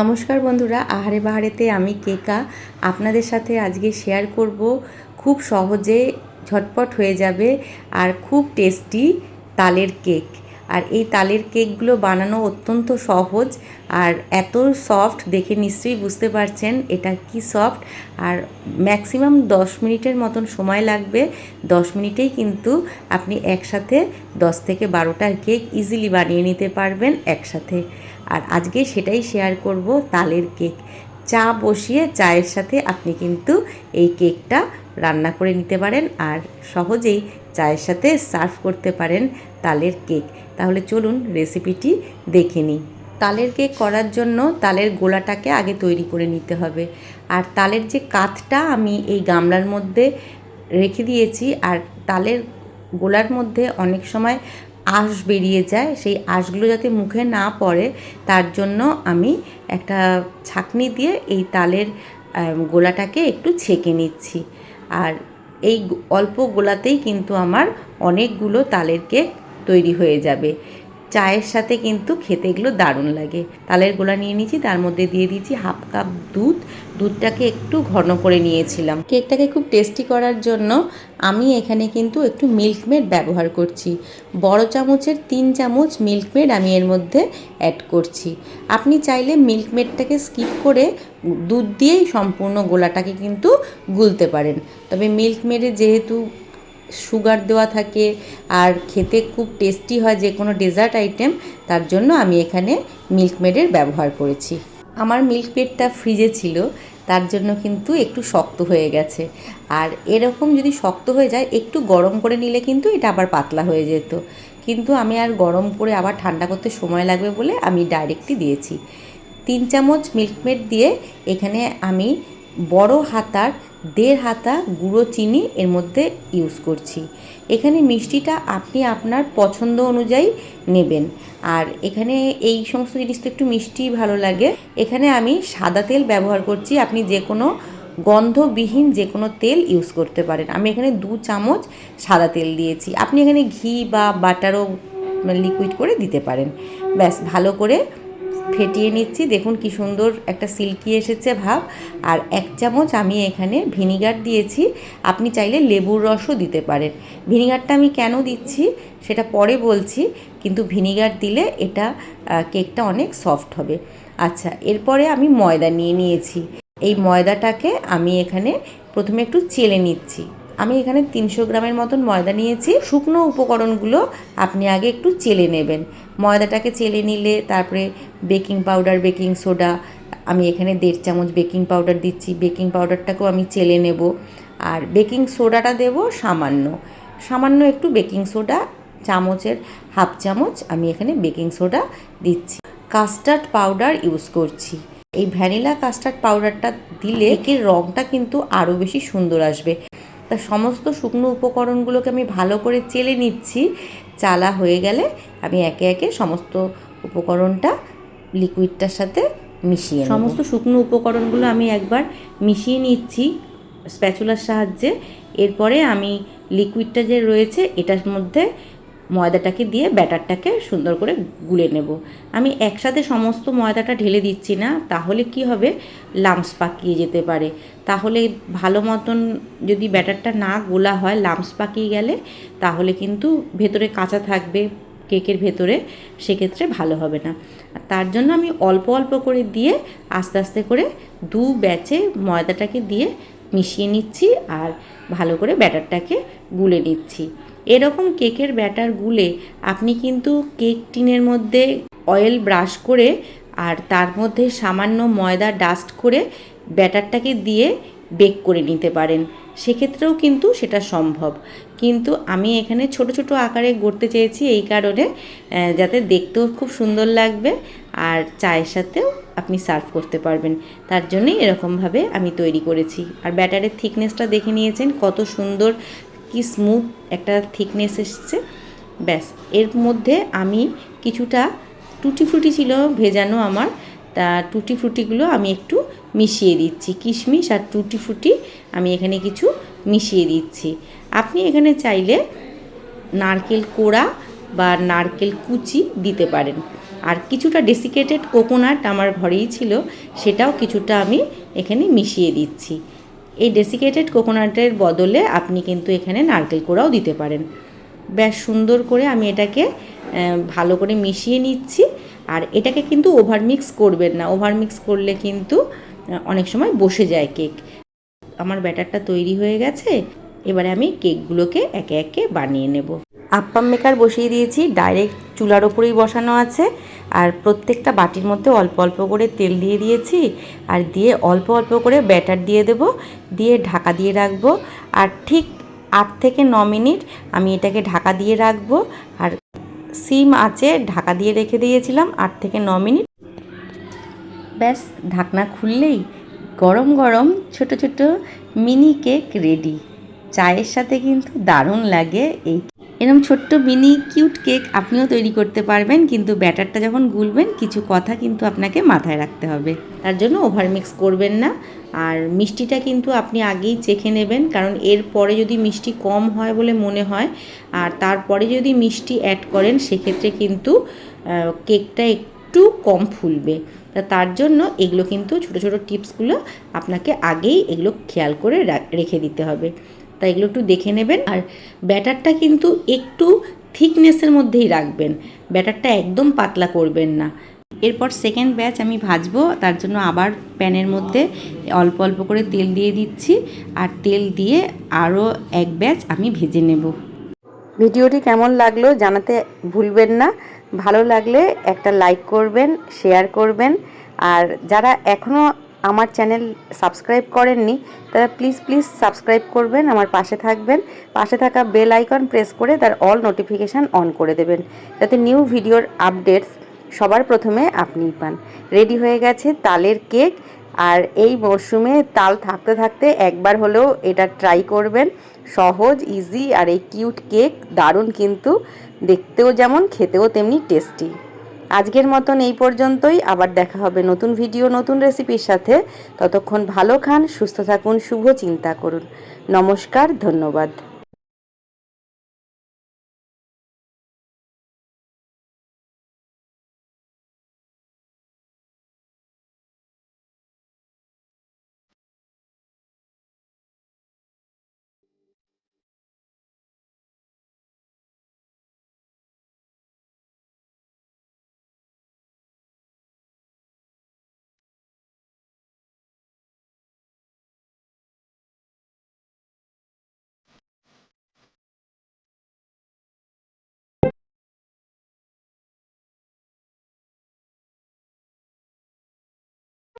নমস্কার বন্ধুরা, আহারে বাহারেতে আমি কেকা। আপনাদের সাথে আজকে শেয়ার করব, খুব সহজে ঝটপট হয়ে যাবে আর খুব টেস্টি তালের কেক আর এই তালের কেকগুলো বানানো অত্যন্ত সহজ আর এত সফট দেখে নিশ্চয়ই বুঝতে পারছেন এটা কি সফট আর ম্যাক্সিমাম দশ মিনিটের মতন সময় লাগবে, দশ মিনিটেই কিন্তু আপনি একসাথে দশ থেকে বারোটার কেক ইজিলি বানিয়ে নিতে পারবেন একসাথে। আর আজকে সেটাই শেয়ার করব তালের কেক। চা বসিয়ে চায়ের সাথে আপনি কিন্তু এই কেকটা রান্না করে নিতে পারেন আর সহজেই চায়ের সাথে সার্ভ করতে পারেন তালের কেক। তাহলে চলুন রেসিপিটি দেখে নিই। তালের কেক করার জন্য তালের গোলাটাকে আগে তৈরি করে নিতে হবে। আর তালের যে কাঠটা আমি এই গামলার মধ্যে রেখে দিয়েছি আর তালের গোলার মধ্যে অনেক সময় আঁশ বেরিয়ে যায়, সেই আঁশগুলো যাতে মুখে না পড়ে, তার জন্য আমি একটা ছাকনি দিয়ে এই তালের গোলাটাকে একটু ছেঁকে নিচ্ছি। আর এই অল্প গোলাতেই কিন্তু আমার অনেকগুলো তালের কেক তৈরি হয়ে যাবে। চায়ের সাথে কিন্তু খেতে এগুলো দারুণ লাগে। তালের গোলা নিয়ে নিয়েছি, তার মধ্যে দিয়ে দিয়েছি হাফ কাপ দুধ। দুধটাকে একটু ঘন করে নিয়েছিলাম। কেকটাকে খুব টেস্টি করার জন্য আমি এখানে কিন্তু একটু মিল্কমেড ব্যবহার করছি। বড় চামচের তিন চামচ মিল্কমেড আমি এর মধ্যে অ্যাড করছি। আপনি চাইলে মিল্কমেডটাকে স্কিপ করে দুধ দিয়েই সম্পূর্ণ গোলাটাকে কিন্তু গুলতে পারেন। তবে মিল্কমেডে যেহেতু সুগার দেওয়া থাকে আর খেতে খুব টেস্টি হয় যে কোনো ডেজার্ট আইটেম তার জন্য আমি এখানে মিল্কমেডের ব্যবহার করেছি। আমার মিল্কমেডটা ফ্রিজে ছিল, তার জন্য কিন্তু একটু শক্ত হয়ে গেছে। আর এরকম যদি শক্ত হয়ে যায়, একটু গরম করে নিলে কিন্তু এটা আবার পাতলা হয়ে যেত। কিন্তু আমি আর গরম করে আবার ঠান্ডা করতে সময় লাগবে বলে আমি ডাইরেক্টলি দিয়েছি। তিন চামচ মিল্কমেড দিয়ে এখানে আমি বড় হাতার দেড় হাতা গুঁড়ো চিনি এর মধ্যে ইউজ করছি। এখানে মিষ্টিটা আপনি আপনার পছন্দ অনুযায়ী নেবেন। আর এখানে এই সমস্ত জিনিস তো একটু মিষ্টি ভালো লাগে। এখানে আমি সাদা তেল ব্যবহার করছি। আপনি যে কোনো গন্ধবিহীন যে কোনো তেল ইউজ করতে পারেন। আমি এখানে দু চামচ সাদা তেল দিয়েছি। আপনি এখানে ঘি বা বাটারও লিকুইড করে দিতে পারেন। ব্যাস, ভালো করে ফেটিয়ে নিচ্ছি। দেখুন কি সুন্দর একটা সিল্কি এসেছে ভাব। আর এক চামচ আমি এখানে ভিনিগার দিয়েছি। আপনি চাইলে লেবুর রসও দিতে পারেন। ভিনিগারটা আমি কেন দিচ্ছি সেটা পরে বলছি, কিন্তু ভিনিগার দিলে এটা কেকটা অনেক সফট হবে। আচ্ছা এরপরে আমি ময়দা নিয়ে নিয়েছি। এই ময়দাটাকে আমি এখানে প্রথমে একটু চেলে নিচ্ছি। আমি এখানে তিনশো গ্রামের মতন ময়দা নিয়েছি। শুকনো উপকরণগুলো আপনি আগে একটু চেলে নেবেন। ময়দাটাকে চেলে নিলে তারপরে বেকিং পাউডার, বেকিং সোডা, আমি এখানে দেড় চামচ বেকিং পাউডার দিচ্ছি। বেকিং পাউডারটাকেও আমি চেলে নেব। আর বেকিং সোডাটা দেব সামান্য। সামান্য একটু বেকিং সোডা, চামচের হাফ চামচ আমি এখানে বেকিং সোডা দিচ্ছি। কাস্টার্ড পাউডার ইউজ করছি। এই ভ্যানিলা কাস্টার্ড পাউডারটা দিলে কেকের রঙটা কিন্তু আরও বেশি সুন্দর আসবে। তা সমস্ত শুকনো উপকরণগুলোকে আমি ভালো করে চেলে নিচ্ছি। চালা হয়ে গেলে আমি একে একে সমস্ত উপকরণটা লিকুইডটার সাথে মিশিয়ে সমস্ত শুকনো উপকরণগুলো আমি একবার মিশিয়ে নিচ্ছি স্প্যাচুলার সাহায্যে। এরপরে আমি লিকুইডটা যে রয়েছে, এটার মধ্যে ময়দাটাকে দিয়ে ব্যাটারটাকে সুন্দর করে গুলে নেব। আমি একসাথে সমস্ত ময়দাটা ঢেলে দিচ্ছি না, তাহলে কি হবে? লামস পাকিয়ে যেতে পারে। তাহলে ভালো মতন যদি ব্যাটারটা না গোলা হয় লামস পাকিয়ে গেলে, তাহলে কিন্তু ভেতরে কাঁচা থাকবে, কেকের ভেতরে, সেক্ষেত্রে ভালো হবে না। তার জন্য আমি অল্প অল্প করে দিয়ে আস্তে আস্তে করে দু ব্যাচে ময়দাটাকে দিয়ে মিশিয়ে নিচ্ছি আর ভালো করে ব্যাটারটাকে গুলে নিচ্ছি। এরকম কেকের ব্যাটার গুলে আপনি কিন্তু কেক টিনের মধ্যে অয়েল ব্রাশ করে আর তার মধ্যে সামান্য ময়দা ডাস্ট করে ব্যাটারটাকে দিয়ে বেক করে নিতে পারেন। সেক্ষেত্রেও কিন্তু সেটা সম্ভব। কিন্তু আমি এখানে ছোট ছোট আকারে গড়তে চেয়েছি এই কারণে যাতে দেখতেও খুব সুন্দর লাগবে আর চায়ের সাথেও আপনি সার্ভ করতে পারবেন। তার জন্যই এরকমভাবে আমি তৈরি করেছি। আর ব্যাটারের থিকনেসটা দেখে নিয়েছেন, কত সুন্দর কি স্মুথ একটা থিকনেস এসছে, ব্যাস। এর মধ্যে আমি কিছুটা টুটি ফ্রুটি ছিল ভেজানো আমার, তা টুটি ফ্রুটিগুলো আমি একটু মিশিয়ে দিচ্ছি। কিশমিশ আর টুটি ফ্রুটি আমি এখানে কিছু মিশিয়ে দিচ্ছি। আপনি এখানে চাইলে নারকেল কোড়া বা নারকেল কুচি দিতে পারেন। আর কিছুটা ডেসিকেটেড কোকোনাট আমার ঘরেই ছিল, সেটাও কিছুটা আমি এখানে মিশিয়ে দিচ্ছি। এই ডেসিকেটেড কোকোনাটের বদলে আপনি কিন্তু এখানে নারকেল কোড়াও দিতে পারেন। বেশ সুন্দর করে আমি এটাকে ভালো করে মিশিয়ে নিচ্ছি। আর এটাকে কিন্তু ওভার মিক্স করবেন না। ওভার মিক্স করলে কিন্তু অনেক সময় বসে যায় কেক আমার ব্যাটারটা তৈরি হয়ে গেছে। এবারে আমি কেকগুলোকে একে একে বানিয়ে নেব। আপ্পাম মেকার বসিয়ে দিয়েছি, ডাইরেক্ট চুলার ওপরেই বসানো আছে। আর প্রত্যেকটা বাটির মধ্যে অল্প অল্প করে তেল দিয়ে দিয়েছি। আর দিয়ে অল্প অল্প করে ব্যাটার দিয়ে দেব, দিয়ে ঢাকা দিয়ে রাখব। আর ঠিক আট থেকে ন মিনিট আমি এটাকে ঢাকা দিয়ে রাখব। আর সিম আছে, ঢাকা দিয়ে রেখে দিয়েছিলাম আট থেকে ন মিনিট। ব্যাস, ঢাকনা খুললেই গরম গরম ছোট ছোট মিনি কেক রেডি। চায়ের সাথে কিন্তু দারুণ লাগে এই এরকম ছোট্ট মিনি কিউট কেক আপনিও তৈরি করতে পারবেন, কিন্তু ব্যাটারটা যখন গুলবেন, কিছু কথা কিন্তু আপনাকে মাথায় রাখতে হবে। তার জন্য ওভার মিক্স করবেন না। আর মিষ্টিটা কিন্তু আপনি আগেই চেখে নেবেন, কারণ এর পরে যদি মিষ্টি কম হয় বলে মনে হয়, আর তারপরে যদি মিষ্টি অ্যাড করেন, সেক্ষেত্রে কিন্তু কেকটা একটু কম ফুলবে। তা তার জন্য এগুলো কিন্তু ছোট ছোট টিপসগুলো আপনাকে আগেই এগুলো খেয়াল করে রেখে দিতে হবে। তা এগুলো একটু দেখে নেবেন। আর ব্যাটারটা কিন্তু একটু থিকনেসের মধ্যেই রাখবেন। ব্যাটারটা একদম পাতলা করবেন না। এরপর সেকেন্ড ব্যাচ আমি ভাজবো, তার জন্য আবার প্যানের মধ্যে অল্প অল্প করে তেল দিয়ে দিচ্ছি। আর তেল দিয়ে আরও এক ব্যাচ আমি ভেজে নেব। ভিডিওটি কেমন লাগল জানাতে ভুলবেন না। ভালো লাগলে একটা লাইক করবেন, শেয়ার করবেন। আর যারা এখনও আমার চ্যানেল সাবস্ক্রাইব করেননি তারা প্লিজ প্লিজ সাবস্ক্রাইব করবেন, আমার পাশে থাকবেন। পাশে থাকা বেল আইকন প্রেস করে তার অল নোটিফিকেশান অন করে দেবেন, যাতে নিউ ভিডিওর আপডেটস সবার প্রথমে আপনিই পান। রেডি হয়ে গেছে তালের কেক আর এই মরশুমে তাল থাকতে থাকতে একবার হলেও এটা ট্রাই করবেন। সহজ ইজি আর এই কিউট কেক দারুণ কিন্তু, দেখতেও যেমন, খেতেও তেমনি টেস্টি আজকের মতন এই পর্যন্তই। আবার দেখা হবে নতুন ভিডিও, নতুন রেসিপির সাথে। ততক্ষণ ভালো খান, সুস্থ থাকুন, শুভ চিন্তা করুন। নমস্কার, ধন্যবাদ।